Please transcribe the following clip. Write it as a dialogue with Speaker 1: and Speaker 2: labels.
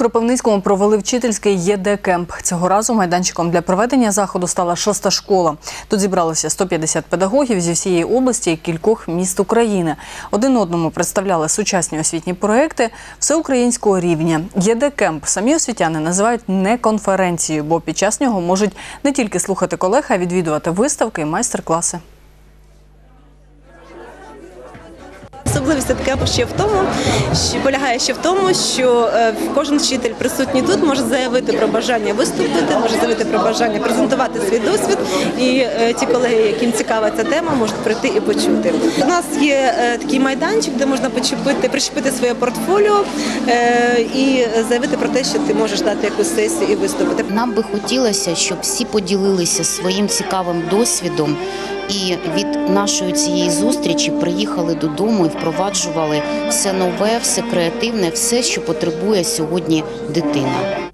Speaker 1: Кропивницькому провели вчительський ЄД-кемп. Цього разу майданчиком для проведення заходу стала шоста школа. Тут зібралося 150 педагогів зі всієї області і кількох міст України. Один одному представляли сучасні освітні проекти всеукраїнського рівня. ЄД-кемп самі освітяни називають не конференцією, бо під час нього можуть не тільки слухати колег, а й відвідувати виставки і майстер-класи.
Speaker 2: Особливість таке ще в тому, що полягає ще в тому, що е, кожен вчитель присутній тут може заявити про бажання виступити, може заявити про бажання презентувати свій досвід. І е, ті колеги, яким цікава ця тема, можуть прийти і почути. У нас є е, такий майданчик, де можна почепити, прищепити своє портфоліо і заявити про те, що ти можеш дати якусь сесію і виступити.
Speaker 3: Нам би хотілося, щоб всі поділилися своїм цікавим досвідом і від нашої цієї зустрічі приїхали додому і впроваджували все нове, все креативне, все, що потребує сьогодні дитина.